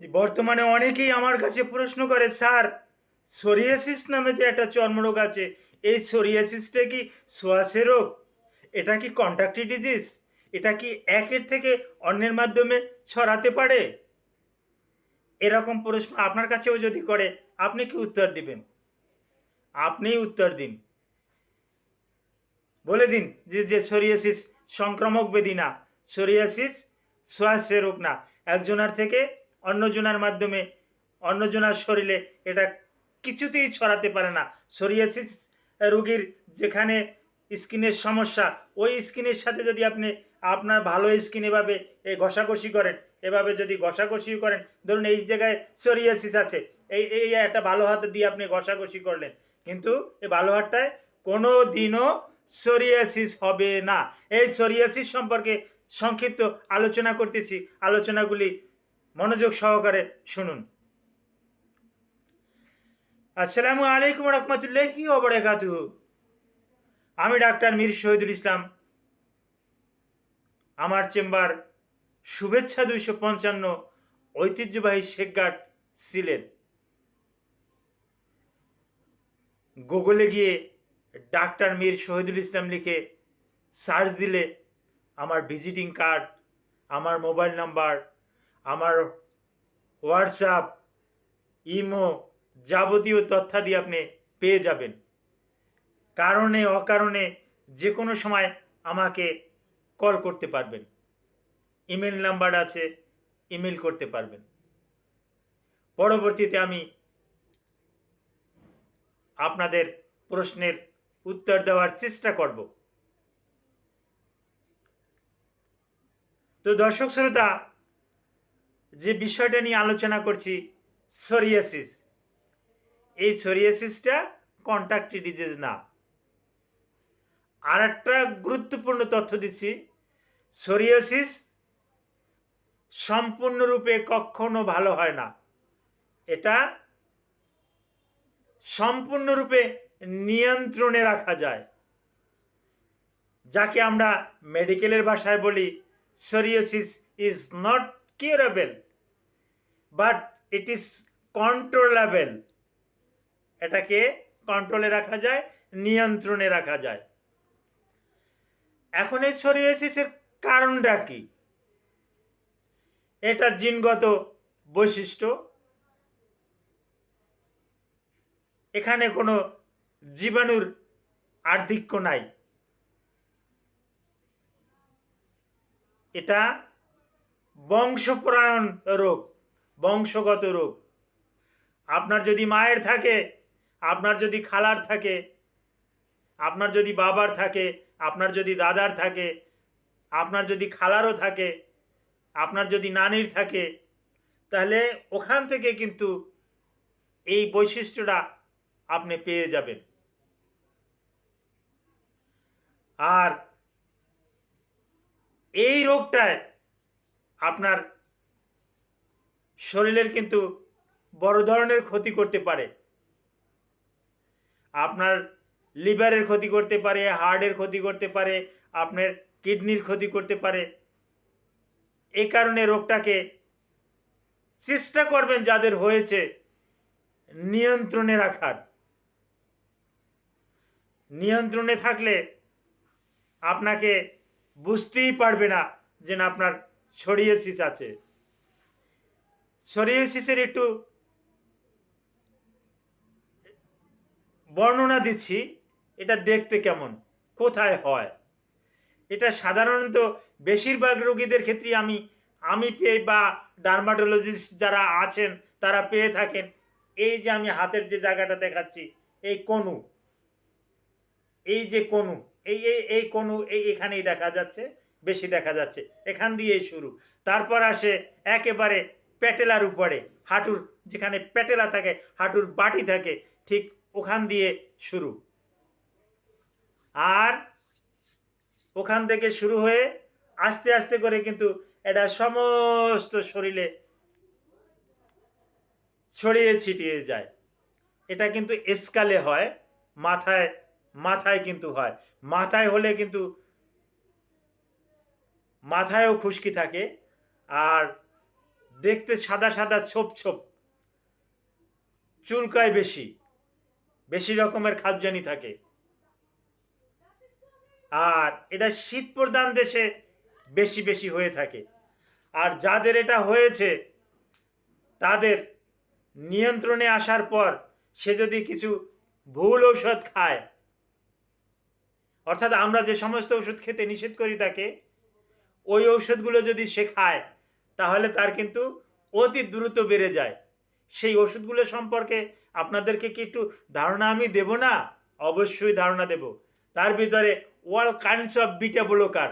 বর্তমানে অনেকেই আমার কাছে প্রশ্ন করে, স্যার, সোরিয়াসিস নামে যে একটা চর্মরোগ আছে, এই সোরিয়াসিসটা কি সোয়াসে রোগ? এটা কি কন্ট্যাক্টি ডিজিজ? এটা কি একের থেকে অন্যের মাধ্যমে ছড়াতে পারে? এরকম প্রশ্ন আপনার কাছেও যদি করে, আপনি কি উত্তর দিবেন? আপনিই উত্তর দিন। বলে দিন যে যে সোরিয়াসিস সংক্রামক ব্যাধি না, সোরিয়াসিস শ্বাসের রোগ না। একজনার থেকে অন্যজনার মাধ্যমে অন্যজনার শরীরে এটা কিছুতেই ছড়াতে পারে না। সোরিয়াসিস রুগীর যেখানে স্কিনের সমস্যা, ওই স্কিনের সাথে যদি আপনি আপনার ভালো স্কিন এভাবে এই ঘষাঘষি করেন, এভাবে যদি ঘষাঘষি করেন, ধরুন এই জায়গায় সোরিয়াসিস আছে, এই এই একটা ভালো হাত দিয়ে আপনি ঘষাঘষি করলেন, কিন্তু এই ভালো হাতটায় কোনো দিনও সোরিয়াসিস হবে না। এই সোরিয়াসিস সম্পর্কে সংক্ষিপ্ত আলোচনা করতেছি। আলোচনাগুলি মনোযোগ সহকারে শুনুন। আসসালামু আলাইকুম রহমতুল্লাহি ওবরাকাতুহু আমি ডাক্তার মীর শহীদুল ইসলাম। আমার চেম্বার শুভেচ্ছা দুইশো পঞ্চান্ন ঐতিহ্যবাহী শেখঘাট সিলেট। গুগলে গিয়ে ডাক্তার মীর শহীদুল ইসলাম লিখে সার্চ দিলে আমার ভিজিটিং কার্ড, আমার মোবাইল নাম্বার আমার হোয়াটসঅ্যাপ, ইমো যাবতীয় তথ্যাদি আপনি পেয়ে যাবেন। কারণে, অকারণে যে কোনো সময় আমাকে কল করতে পারবেন। ইমেল নাম্বার আছে, ইমেল করতে পারবেন। পরবর্তীতে আমি আপনাদের প্রশ্নের উত্তর দেওয়ার চেষ্টা করব। তো দর্শক শ্রোতা যে বিষয়টা নিয়ে আলোচনা করছি সোরিয়াসিস এই সোরিয়াসিসটা কন্ট্যাক্টি ডিজিজ না। আর একটা গুরুত্বপূর্ণ তথ্য দিচ্ছি সোরিয়াসিস সম্পূর্ণরূপে কখনো ভালো হয় না। এটা সম্পূর্ণরূপে নিয়ন্ত্রণে রাখা যায়। যাকে আমরা মেডিকেলের ভাষায় বলি psoriasis is not curable but it is controllable. এটাকে কন্ট্রোলে রাখা যায়, নিয়ন্ত্রণে রাখা যায়। এখন এই সোরিয়াসিসের কারণটা কি? এটা জিনগত বৈশিষ্ট্য। এখানে কোনো জীবাণুর আর্ধিক্য নাই। এটা বংশপরায়ণ রোগ। বংশগত রোগ আপনার যদি মায়ের থাকে, আপনার যদি খালার থাকে, আপনার যদি বাবার থাকে, আপনার যদি দাদার থাকে, আপনার যদি খালারও থাকে, আপনার যদি নানির থাকে, তাহলে ওখান থেকে কিন্তু এই বৈশিষ্ট্যটা আপনি পেয়ে যাবেন। আর এই রোগটায় আপনার শরীরের কিন্তু বড় ধরনের ক্ষতি করতে পারে। আপনার লিভারের ক্ষতি করতে পারে, হার্টের ক্ষতি করতে পারে, আপনার কিডনির ক্ষতি করতে পারে। এ কারণে রোগটাকে চেষ্টা করবেন যাদের হয়েছে নিয়ন্ত্রণে রাখার। নিয়ন্ত্রণে থাকলে আপনাকে বুঝতেই পারবে না যে আপনার ছড়িয়েছিস আছে ছড়িয়েছিসের একটু বর্ণনা দিচ্ছি, এটা দেখতে কেমন, কোথায় হয়? এটা সাধারণত বেশিরভাগ রোগীদের ক্ষেত্রে আমি আমি পেয়ে বা ডার্মাটোলজিস্ট যারা আছেন, তারা পেয়ে থাকেন। এই যে আমি হাতের যে জায়গাটা দেখাচ্ছি, এই কনু এই যে কনু এই এই এই কনু এই এখানেই দেখা যাচ্ছে, বেশি দেখা যাচ্ছে, এখান দিয়েই শুরু। তারপর আসে একেবারে প্যাটেলার উপরে, হাঁটুর যেখানে প্যাটেলা থাকে, হাঁটুর বাটি থাকে, ঠিক ওখান দিয়ে শুরু। আর ওখান থেকে শুরু হয়ে আস্তে আস্তে করে কিন্তু এটা সমস্ত শরীরে ছড়িয়ে ছিটিয়ে যায়। এটা কিন্তু স্কালে হয়, মাথায় মাথায় কিন্তু হয়। মাথায় হলে কিন্তু মাথায়ও খুশকি থাকে, আর দেখতে সাদা সাদা, ছোপ ছোপ। চুলকায় বেশি। বেশি রকমের খাদ্যানি থাকে। আর এটা শীত প্রধান দেশে বেশি বেশি হয়ে থাকে। আর যাদের এটা হয়েছে, তাদের নিয়ন্ত্রণে আসার পর সে যদি কিছু ভুল ঔষধ খায়, অর্থাৎ আমরা যে সমস্ত ওষুধ খেতে নিষেধ করি তাকে, ওই ঔষধগুলো যদি সে খায় তাহলে তার কিন্তু অতি দ্রুত বেড়ে যায়। সেই ওষুধগুলো সম্পর্কে আপনাদেরকে কি একটু ধারণা আমি দেব না? অবশ্যই ধারণা দেব। তার ভিতরে all kinds of beta blocker.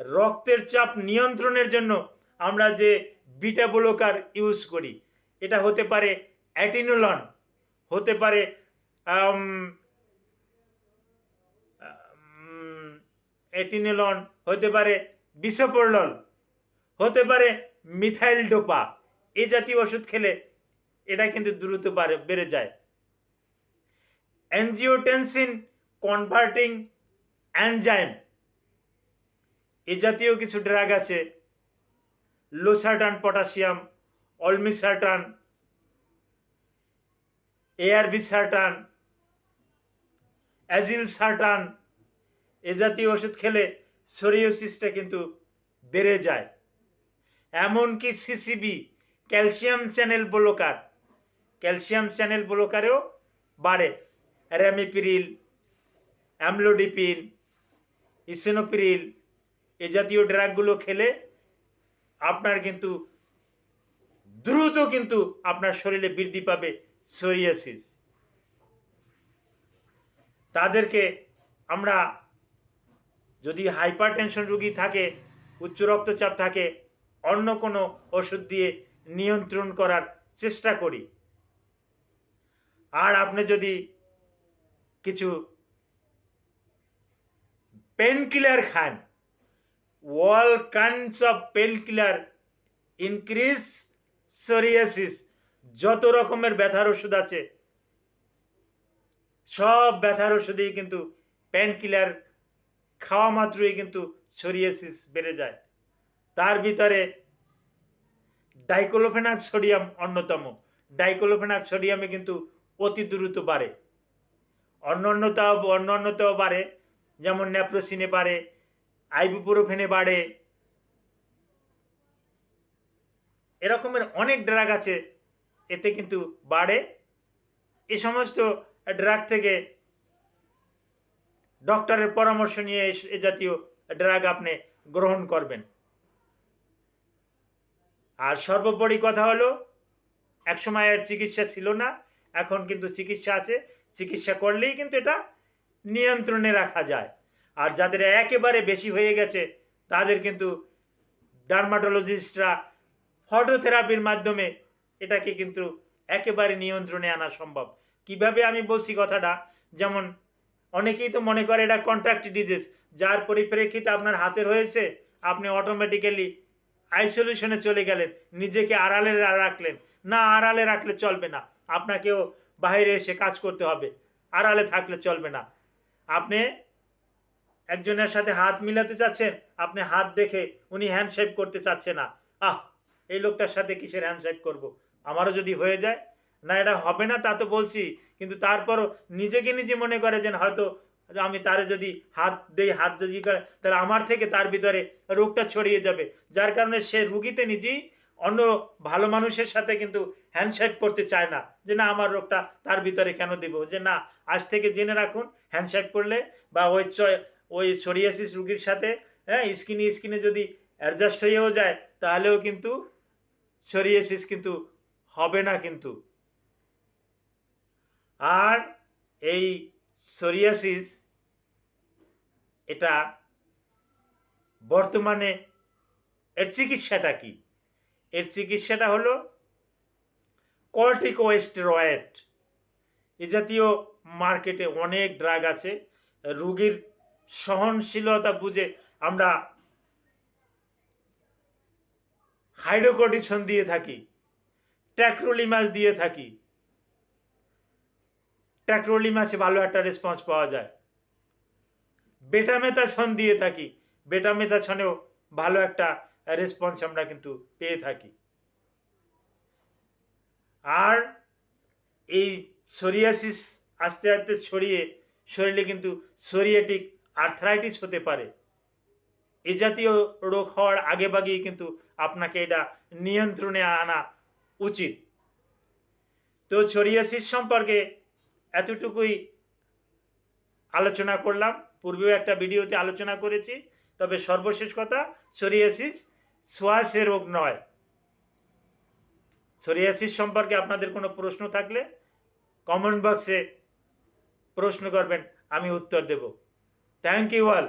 রক্তের চাপ নিয়ন্ত্রণের জন্য আমরা যে বিটা ব্লকার ইউজ করি, এটা হতে পারে অ্যাটিনোলন, হতে পারে অ্যাটিনোলন, হতে পারে বিসোপোরলন হতে পারে মিথাইল ডোপা। এই জাতীয় ওষুধ খেলে এটা কিন্তু দ্রুত বাড়ে, বেড়ে যায়। অ্যানজিওটেনসিন কনভার্টিং অ্যানজাইম এ জাতীয় কিছু ড্রাগ আছে, losartan potassium, olmesartan ARV sartan azil sartan এ জাতীয় ওষুধ খেলে সোরিওসিসটা কিন্তু বেড়ে যায়। এমনকি CCB, calcium channel blocker. Calcium channel ব্লকারেও বাড়ে। র্যামিপিরিল, অ্যামলোডিপিন, ইসেনোপিরিল, এ জাতীয় ড্রাগগুলো খেলে আপনার কিন্তু, দ্রুত কিন্তু আপনার শরীরে বৃদ্ধি পাবে সোরিয়াসিস। তাদেরকে আমরা যদি হাইপার টেনশন রুগী থাকে, উচ্চ রক্তচাপ থাকে অন্য কোনো ওষুধ দিয়ে নিয়ন্ত্রণ করার চেষ্টা করি। আর আপনি যদি কিছু pain killer Khan all kinds of painkiller increase psoriasis যত রকমের ব্যথার ওষুধ আছে, সব ব্যথার ওষুধেই কিন্তু পেন কিলার খাওয়া মাত্রই কিন্তু সোরিয়াসিস বেড়ে যায়। তার ভিতরে ডাইকোলোফেনাক সোডিয়াম অন্যতম। ডাইকোলোফেনাক সোডিয়ামে কিন্তু অতি দ্রুত বাড়ে। অন্য অন্যতাও অন্য অন্যতাও বাড়ে। যেমন ন্যাপ্রোসিনে বাড়ে, আইবুপ্রোফেনে বাড়ে। এরকমের অনেক ড্রাগ আছে, এতে কিন্তু বাড়ে। এ সমস্ত ড্রাগ থেকে ডক্টরের পরামর্শ নিয়ে এ- জাতীয় ড্রাগ আপনি গ্রহণ করবেন। আর সর্বোপরি কথা হলো একসময় এর চিকিৎসা ছিল না, এখন কিন্তু চিকিৎসা আছে। চিকিৎসা করলেই কিন্তু এটা নিয়ন্ত্রণে রাখা যায়। আর যাদের একেবারে বেশি হয়ে গেছে, তাদের কিন্তু ডার্মাটোলজিস্টরা ফটোথেরাপির মাধ্যমে এটাকে কিন্তু একেবারে নিয়ন্ত্রণে আনা সম্ভব। কীভাবে আমি বলছি কথাটা? যেমন অনেকেই তো মনে করে এটা কন্ট্রাক্ট ডিজিজ যার পরিপ্রেক্ষিতে আপনার হাতের হয়েছে, আপনি অটোমেটিক্যালি আইসোলেশনে চলে গেলেন, নিজেকে আড়ালে রাখলেন। না আড়ালে রাখলে চলবে না। আপনাকেও বাইরে এসে কাজ করতে হবে। আড়ালে থাকলে চলবে না। আপনি একজনের সাথে হাত মিলাতে চাচ্ছেন, আপনি হাত দেখে উনি হ্যান্ডশেক করতে চাচ্ছে না। আহ, এই লোকটার সাথে কিসের হ্যান্ডশেক করব? আমারও যদি হয়ে যায়, না এটা হবে না তা তো বলছি, কিন্তু তারপরও নিজেকে নিজে মনে করে যে হয়তো আমি তারে যদি হাত দেই, হাত যদি করে, তাহলে আমার থেকে তার ভিতরে রোগটা ছড়িয়ে যাবে। যার কারণে সে রুগীতে নিজেই অন্য ভালো মানুষের সাথে কিন্তু হ্যান্ডশেক করতে চায় না, যে না, আমার রোগটা তার ভিতরে কেন দেব? যে না, আজ থেকে জেনে রাখুন হ্যান্ডশেক করলে বা ওই চ- ওই সোরিয়াসিস রুগীর সাথে হ্যাঁ স্কিনে স্কিনে যদি অ্যাডজাস্ট হয়েও যায়, তাহলেও কিন্তু সোরিয়াসিস কিন্তু হবে না কিন্তু। আর এই সোরিয়াসিস এটা বর্তমানে এর চিকিৎসাটা কি? এর চিকিৎসাটা হলো কর্টিকোস্টেরয়েড এ জাতীয় মার্কেটে অনেক ড্রাগ আছে। রুগীর সহনশীলতা বুঝে আমরা হাইড্রোকর্টিসন দিয়ে থাকি, ট্যাক্রোলিমাস দিয়ে থাকি। ট্যাক্রোলিমাসে ভালো একটা রেসপন্স পাওয়া যায়। বেটামেথাসন দিয়ে থাকি। বেটামেথাসনেও ভালো একটা রেসপন্স আমরা কিন্তু পেয়ে থাকি। আর এই সোরিয়াসিস আস্তে আস্তে ছড়িয়ে শরীরে কিন্তু সোরিয়েটিক আর্থ্রাইটিস হতে পারে। এ জাতীয় রোগ হওয়ার আগে বাগেই কিন্তু আপনাকে এটা নিয়ন্ত্রণে আনা উচিত। তো সোরিয়াসিস সম্পর্কে এতটুকুই আলোচনা করলাম। পূর্বেও একটা ভিডিওতে আলোচনা করেছি, তবে সর্বশেষ কথা, সোরিয়াসিস সোয়াসে রোগ নয়। সোরিয়াসিস সম্পর্কে আপনাদের কোনো প্রশ্ন থাকলে কমেন্ট বক্সে প্রশ্ন করবেন, আমি উত্তর দেব। Thank you all